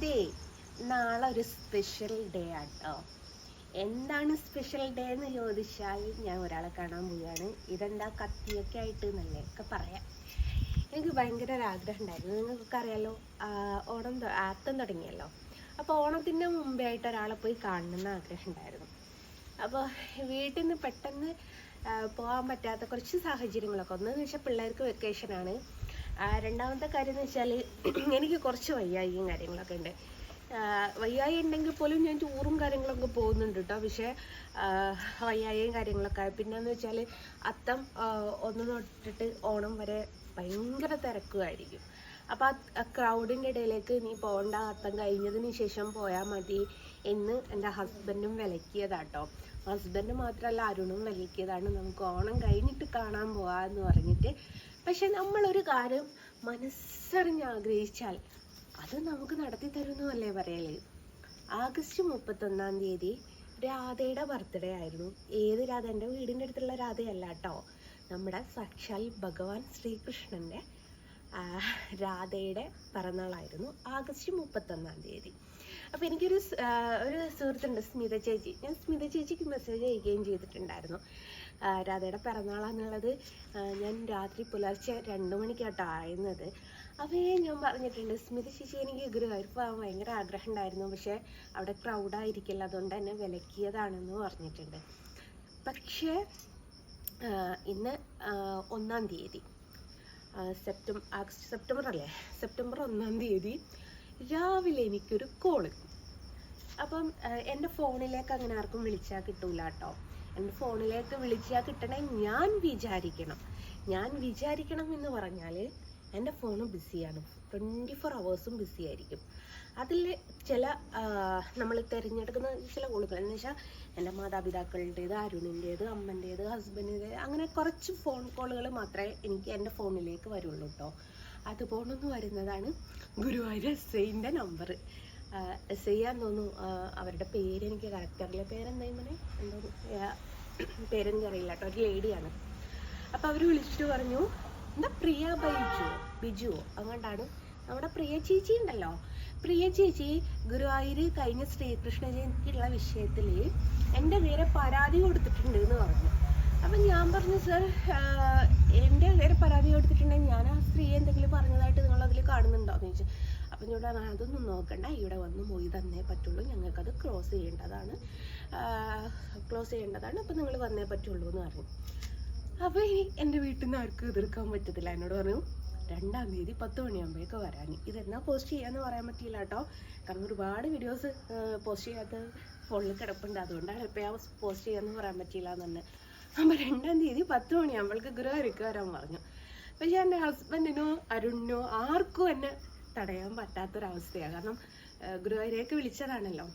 ഇതേ നാളെ ഒരു സ്പെഷ്യൽ ഡേ ആട്ടോ. എന്താണ് സ്പെഷ്യൽ ഡേ എന്ന് ചോദിച്ചാൽ ഞാൻ ഒരാളെ കാണാൻ പോവുകയാണ്. ഇതെന്താ കത്തിയൊക്കെ ആയിട്ട് എന്നല്ലേ ഒക്കെ പറയാം. എനിക്ക് ഭയങ്കര ആഗ്രഹം ഉണ്ടായിരുന്നു. നിങ്ങൾക്കൊക്കെ അറിയാലോ ഓണം ആത്തം തുടങ്ങിയല്ലോ. അപ്പോൾ ഓണത്തിന്റെ മുമ്പേ ആയിട്ട് ഒരാളെ പോയി കാണണമെന്ന് ആഗ്രഹം ഉണ്ടായിരുന്നു. അപ്പോൾ വീട്ടിൽ നിന്ന് പെട്ടെന്ന് പോകാൻ പറ്റാത്ത കുറച്ച് സാഹചര്യങ്ങളൊക്കെ. ഒന്നെന്ന് വെച്ചാൽ പിള്ളേർക്ക് വെക്കേഷനാണ് രണ്ടാമത്തെ കാര്യം എന്ന് വെച്ചാൽ എനിക്ക് കുറച്ച് വയ്യായിയും കാര്യങ്ങളൊക്കെ ഉണ്ട്. വയ്യായി ഉണ്ടെങ്കിൽ പോലും ഞാൻ ടൂറും കാര്യങ്ങളൊക്കെ പോകുന്നുണ്ട് കേട്ടോ. പക്ഷേ വയ്യായും കാര്യങ്ങളൊക്കെ. ആയി. പിന്നെന്ന് വെച്ചാൽ അത്തം ഒന്ന് തൊട്ടിട്ട് ഓണം വരെ ഭയങ്കര തിരക്കുമായിരിക്കും. അപ്പോൾ ആ ക്രൗഡിന്റെ ഇടയിലേക്ക് നീ പോകണ്ട. അത്തം കഴിഞ്ഞതിന് ശേഷം പോയാൽ മതി. എന്ന് എന്റെ ഹസ്ബൻഡും വിലക്കിയതാട്ടോ. ഹസ്ബൻഡ് മാത്രമല്ല അരുണും വിലക്കിയതാണ്. നമുക്ക് ഓണം കഴിഞ്ഞിട്ട് കാണാൻ പോകാമെന്ന് പറഞ്ഞിട്ട്. പക്ഷെ നമ്മളൊരു കാര്യം മനസ്സറിഞ്ഞ് ആഗ്രഹിച്ചാൽ അത് നമുക്ക് നടത്തി തരുന്നല്ലേ പറയൽ? ആഗസ്റ്റ് മുപ്പത്തൊന്നാം തീയതി രാധയുടെ ബർത്ത്ഡേ ആയിരുന്നു. ഏത് രാധ? എന്റെ വീടിന്റെ അടുത്തുള്ള രാധയല്ല കേട്ടോ. നമ്മുടെ സാക്ഷാൽ ഭഗവാൻ ശ്രീകൃഷ്ണന്റെ രാധയുടെ പിറന്നാളായിരുന്നു ആഗസ്റ്റ് മുപ്പത്തൊന്നാം തീയതി. അപ്പോൾ എനിക്കൊരു ഒരു സുഹൃത്തുണ്ട് സ്മിത ചേച്ചി. ഞാൻ സ്മിത ചേച്ചിക്ക് മെസ്സേജ് അയക്കുകയും ചെയ്തിട്ടുണ്ടായിരുന്നു. രാധയുടെ പിറന്നാളാന്നുള്ളത് ഞാൻ രാത്രി പുലർച്ചെ രണ്ട് മണിക്കാട്ടോ ആയിരുന്നത്. അപ്പോൾ ഞാൻ പറഞ്ഞിട്ടുണ്ട് സ്മിത ചേച്ചി എനിക്ക് ഗുരുവായൂർ ഭയങ്കര ആഗ്രഹം ഉണ്ടായിരുന്നു പക്ഷേ അവിടെ ക്രൗഡായിരിക്കില്ല അതുകൊണ്ട് തന്നെ വിലക്കിയതാണെന്ന് പറഞ്ഞിട്ടുണ്ട്. പക്ഷേ ഇന്ന് ഒന്നാം തീയതി. സെപ്റ്റംബർ സെപ്റ്റംബർ അല്ലേ? സെപ്റ്റംബർ ഒന്നാം തീയതി രാവിലെ എനിക്കൊരു കോൾ അപ്പം എന്റെ ഫോണിലേക്ക് അങ്ങനെ ആർക്കും വിളിച്ചാൽ കിട്ടൂല കേട്ടോ. എന്റെ ഫോണിലേക്ക് വിളിച്ചാൽ കിട്ടണേ ഞാൻ വിചാരിക്കണം. ഞാൻ വിചാരിക്കണം എന്ന് പറഞ്ഞാൽ എന്റെ ഫോണ് ബിസിയാണ്. ട്വന്റി ഫോർ അവേഴ്സും ബിസി ആയിരിക്കും. അതിൽ ചില നമ്മൾ തിരഞ്ഞെടുക്കുന്ന ചില കോളുകൾ. എന്ന് വെച്ചാൽ എന്റെ മാതാപിതാക്കളുടേത് അരുണിന്റേത് അമ്മന്റേത് ഹസ്ബൻഡിന്റേത് അങ്ങനെ കുറച്ച് ഫോൺ കോളുകൾ മാത്രമേ എനിക്ക് എന്റെ ഫോണിലേക്ക് വരുള്ളൂ കേട്ടോ അതുപോലൊന്ന് വരുന്നതാണ് ഗുരുവായൂർ എസ് ഐന്റെ നമ്പർ ആന്ന് തോന്നുന്നു അവരുടെ പേര് എനിക്ക് കറക്റ്റ് അറിയില്ല. പേരെന്തായി മനെ? എന്തോ പേരെനിക്ക് അറിയില്ല കേട്ടോ ഒരു ലേഡിയാണ് അപ്പോൾ അവർ വിളിച്ചിട്ട് പറഞ്ഞു എന്താ പ്രിയ ബൈജു? ബിജു അങ്ങോട്ടാണ്. നമ്മുടെ പ്രിയ ചേച്ചി ഉണ്ടല്ലോ. പ്രിയ ചേച്ചി ഗുരുവായൂർ കഴിഞ്ഞ ശ്രീകൃഷ്ണ ജയന്തിക്കുള്ള വിഷയത്തിൽ എന്റെ നേരെ പരാതി കൊടുത്തിട്ടുണ്ട് എന്ന് പറഞ്ഞു. അപ്പം ഞാൻ പറഞ്ഞു സർ എന്റെ നേരെ പരാതി കൊടുത്തിട്ടുണ്ടെങ്കിൽ ഞാൻ ആ സ്ത്രീ എന്തെങ്കിലും പറഞ്ഞതായിട്ട് നിങ്ങൾ അതിൽ കാണുന്നുണ്ടോ? എന്ന് ചോദിച്ചു. അപ്പം ഞാൻ അതൊന്നും നോക്കണ്ട. ഇവിടെ വന്ന് പോയി തന്നേ പറ്റുള്ളൂ. ഞങ്ങൾക്കത് ക്ലോസ് ചെയ്യേണ്ടതാണ്. ക്ലോസ് ചെയ്യേണ്ടതാണ്. അപ്പം നിങ്ങൾ വന്നേ പറ്റുള്ളൂ എന്ന് പറഞ്ഞു. അപ്പോൾ ഇനി എന്റെ വീട്ടിൽ നിന്ന് ആർക്കും എതിർക്കാൻ പറ്റത്തില്ല. എന്നോട് പറഞ്ഞു രണ്ടാം തീയതി പത്ത് മണിയാകുമ്പോഴേക്ക് വരാൻ ഇതെന്നാ പോസ്റ്റ് ചെയ്യാന്ന് പറയാൻ പറ്റിയില്ല കേട്ടോ. കാരണം ഒരുപാട് വീഡിയോസ് പോസ്റ്റ് ചെയ്യാത്ത ഫോണിൽ കിടപ്പുണ്ട്. അതുകൊണ്ടാണ് എപ്പോഴാ പോസ്റ്റ് ചെയ്യാന്ന് പറയാൻ പറ്റിയില്ല എന്ന് തന്നെ അപ്പോൾ രണ്ടാം തീയതി പത്ത് മണിയാകുമ്പോഴേക്ക് ഗൃഹരിക്ക് വരാൻ പറഞ്ഞു പക്ഷേ എന്റെ ഹസ്ബൻഡിനോ അരുണിനോ ആർക്കും എന്നെ തടയാൻ പറ്റാത്തൊരവസ്ഥയാണ് കാരണം ഗൃഹരേക്ക് വിളിച്ചതാണല്ലോ.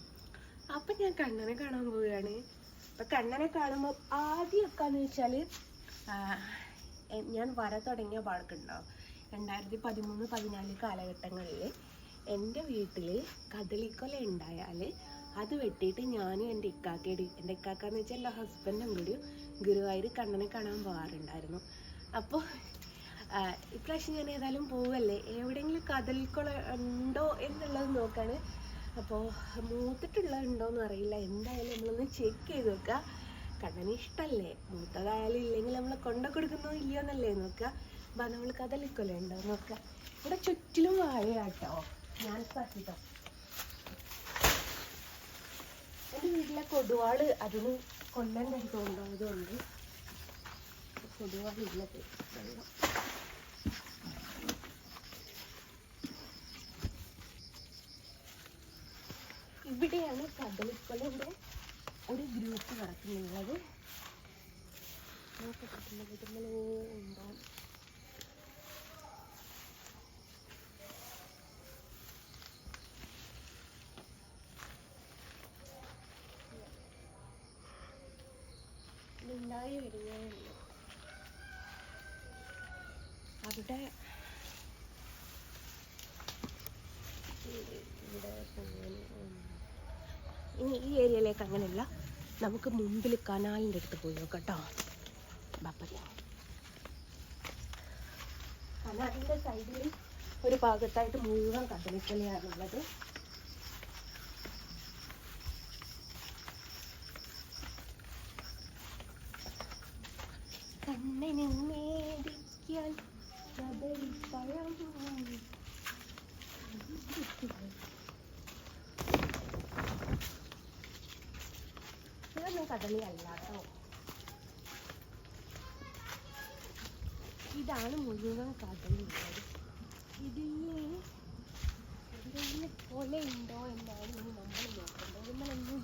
അപ്പം ഞാൻ കണ്ണനെ കാണാൻ പോവുകയാണ്. അപ്പം കണ്ണനെ കാണുമ്പോൾ ആദ്യം എന്ന് വെച്ചാൽ ഞാൻ വര തുടങ്ങിയ പാടക്കുണ്ടോ രണ്ടായിരത്തി പതിമൂന്ന് പതിനാല് കാലഘട്ടങ്ങളിൽ എന്റെ വീട്ടിൽ കദളിക്കൊല ഉണ്ടായാൽ അത് വെട്ടിയിട്ട് ഞാനും എന്റെ ഇക്കാക്കയുടെ എന്റെ ഇക്കാക്ക എന്ന് വെച്ചാൽ എന്റെ ഹസ്ബൻഡും കൂടി ഗുരുവായൂർ കണ്ണനെ കാണാൻ പോകാറുണ്ടായിരുന്നു. അപ്പോൾ ഇപ്രാവശ്യം ഞാൻ ഏതായാലും പോവല്ലേ? എവിടെയെങ്കിലും കദളിക്കൊല ഉണ്ടോ എന്നുള്ളത് നോക്കാണ്. അപ്പോൾ മൂത്തിട്ടുള്ളത് ഉണ്ടോയെന്ന് അറിയില്ല. എന്തായാലും നമ്മളൊന്ന് ചെക്ക് ചെയ്ത് നോക്കുക കണ്ണന് ഇഷ്ടമല്ലേ മൂത്തതായാലും ഇല്ലെങ്കിൽ നമ്മൾ കൊണ്ട കൊടുക്കുന്നോ ഇല്ലയോ എന്നല്ലേ നോക്കുക. അപ്പം നമ്മൾ കഥലിക്കൊല്ലേ ഉണ്ടോ നോക്കുക. ഇവിടെ ചുറ്റിലും വാഴയാട്ടോ. ഞാൻ പറഞ്ഞിട്ടോ എന്റെ വീട്ടിലെ കൊടുവാൾ അതിന് കൊല്ലം കരുതുകൊണ്ടതുകൊണ്ട് കൊടുവാളില്ലത് വെള്ളം ഇവിടെയാണ് കദളിക്കൊലന്റെ ഒരു ഗ്രൂപ്പ് കിടക്കുന്നുള്ളത് ഉണ്ടോ ഉണ്ടായി വരുന്നേ അവിടെ ഇവിടെ ഉം. ഇനി ഈ ഏരിയയിലേക്ക് അങ്ങനെയല്ല. നമുക്ക് മുമ്പിൽ കനാലിന്റെ അടുത്ത് പോയി നോക്കാം കേട്ടോ. ബാപ്പല്ല കനാലിന്റെ സൈഡിൽ ഒരു ഭാഗത്തായിട്ട് മുഴുവൻ കടലിക്കലയാണുള്ളത് കണ്ണനെ മേടിക്കാൻ ഇതൊന്നും കദളി അല്ലാട്ടോ ഇതാണ് മുഴുവൻ കടലി ഇതിന് പോലെ ഉണ്ടോ എന്നാണ് നമ്മൾ നോക്കേണ്ടത്. നമ്മളെന്നും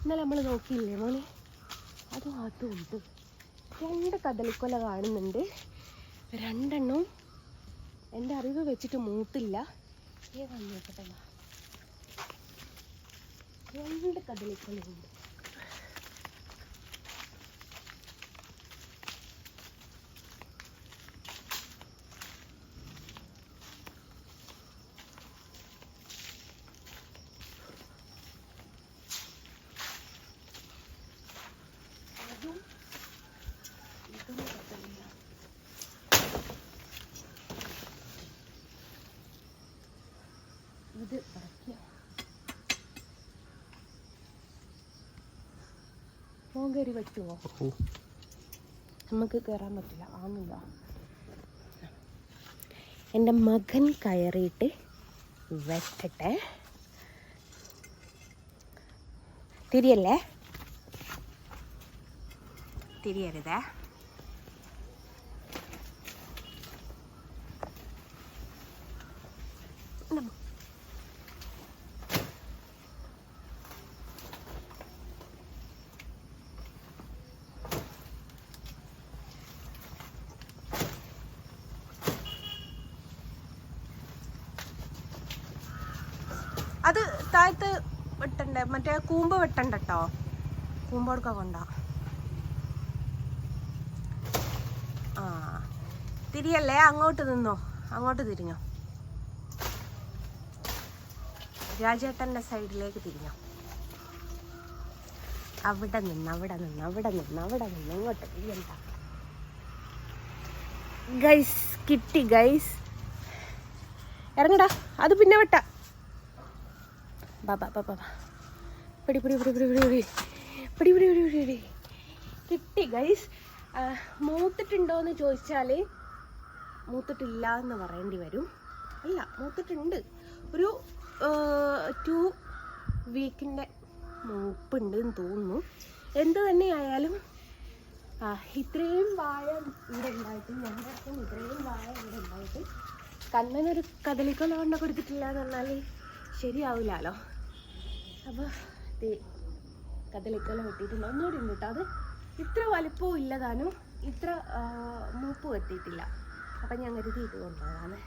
ഇന്നലെ നമ്മൾ നോക്കിയില്ലേ മോനെ? അതും അതും ഉണ്ട്. രണ്ട് കദളിക്കൊല കാണുന്നുണ്ട്. രണ്ടെണ്ണം എന്റെ അറിവ് വെച്ചിട്ട് മൂത്തില്ല. ഏ നോക്കട്ടെ എന്നാ. രണ്ട് കടലിക്കളുണ്ട് ഇത് ഇറക്കിയോ ഫോൺ കയറി പറ്റുമോ? നമുക്ക് കയറാൻ പറ്റില്ല. ആന്നില്ല എന്റെ മകൻ കയറിയിട്ട് വെട്ടട്ടെ തിരിയല്ലേ? തിരിയരുതേ നമ്മ അത് താഴത്ത് വെട്ടണ്ടേ? മറ്റേ കൂമ്പ് വെട്ടണ്ട കേട്ടോ കൊടുക്കാൻ കൊണ്ട. ആ. തിരിയല്ലേ? അങ്ങോട്ട് നിന്നോ. അങ്ങോട്ട് തിരിഞ്ഞോ. രാജേട്ടന്റെ സൈഡിലേക്ക് തിരിഞ്ഞോ. അവിടെ നിന്ന് അവിടെ നിന്ന് അവിടെ നിന്ന് അവിടെ നിന്ന് ഇങ്ങോട്ട് തിരിയണ്ട. ഗൈസ് കിട്ടി ഗൈസ്. ഇറങ്ങടാ. അത് പിന്നെ വെട്ട. ബാബാ ബാ ബാ ബാ. പിടി പിടി പിടി പിടി പിടി പിടി. പിടി പിടി കിട്ടി ഗൈസ് മൂത്തിട്ടുണ്ടോ എന്ന് ചോദിച്ചാൽ മൂത്തിട്ടില്ല എന്ന് പറയേണ്ടി വരും. അല്ല മൂത്തിട്ടുണ്ട്. ഒരു ടു വീക്കിന്റെ മൂപ്പുണ്ട് എന്ന് തോന്നുന്നു. എന്ത് തന്നെയായാലും ഇത്രയും വാഴ ഇവിടെ ഉണ്ടായിട്ട് ഞങ്ങളുടെ അടുത്തും ഇത്രയും വാഴ ഇവിടെ ഉണ്ടായിട്ട് കണ്ണനൊരു കദളിക്കൊല കൊണ്ട് കൊടുത്തിട്ടില്ല എന്ന് പറഞ്ഞാൽ ശരിയാവില്ലല്ലോ അപ്പോൾ കദളിക്കൊല വെട്ടിയിട്ടുണ്ട്. ഒന്നുകൂടി ഉണ്ട് അത് ഇത്ര വലിപ്പവും ഇല്ലതാനും ഇത്ര മൂപ്പും എത്തിയിട്ടില്ല. അപ്പം ഞാൻ കരുതി ഇത് കൊണ്ടുപോകാന്ന്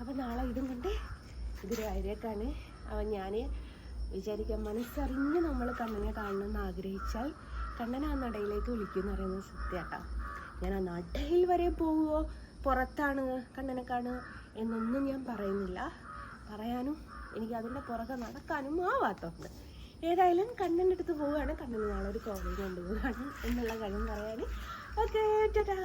അപ്പം നാളെ ഇതും കൊണ്ട് ഗുരുവായൂരേക്കാണ് അപ്പം ഞാൻ വിചാരിക്കാം മനസ്സറിഞ്ഞ് നമ്മൾ കണ്ണനെ കാണണമെന്ന് ആഗ്രഹിച്ചാൽ കണ്ണനെ ആ നടയിലേക്ക് വിളിക്കും എന്ന് പറയുന്നത് സത്യാട്ടോ ഞാൻ ആ നടയിൽ വരെ പോവുമോ പുറത്താണ് കണ്ണനെ കാണുക എന്നൊന്നും ഞാൻ പറയുന്നില്ല. പറയാനും എനിക്ക് അതിന്റെ പുറകെ നടക്കാനും ആവാത്തതുണ്ട്. ഏതായാലും കണ്ണന്റെ അടുത്ത് പോവുകയാണ്. കണ്ണന് നാളെ ഒരു കോളേജ് കൊണ്ടുപോവുകയാണ്. എന്നുള്ള കാര്യം പറയാൻ ഓക്കെ ടാറ്റാ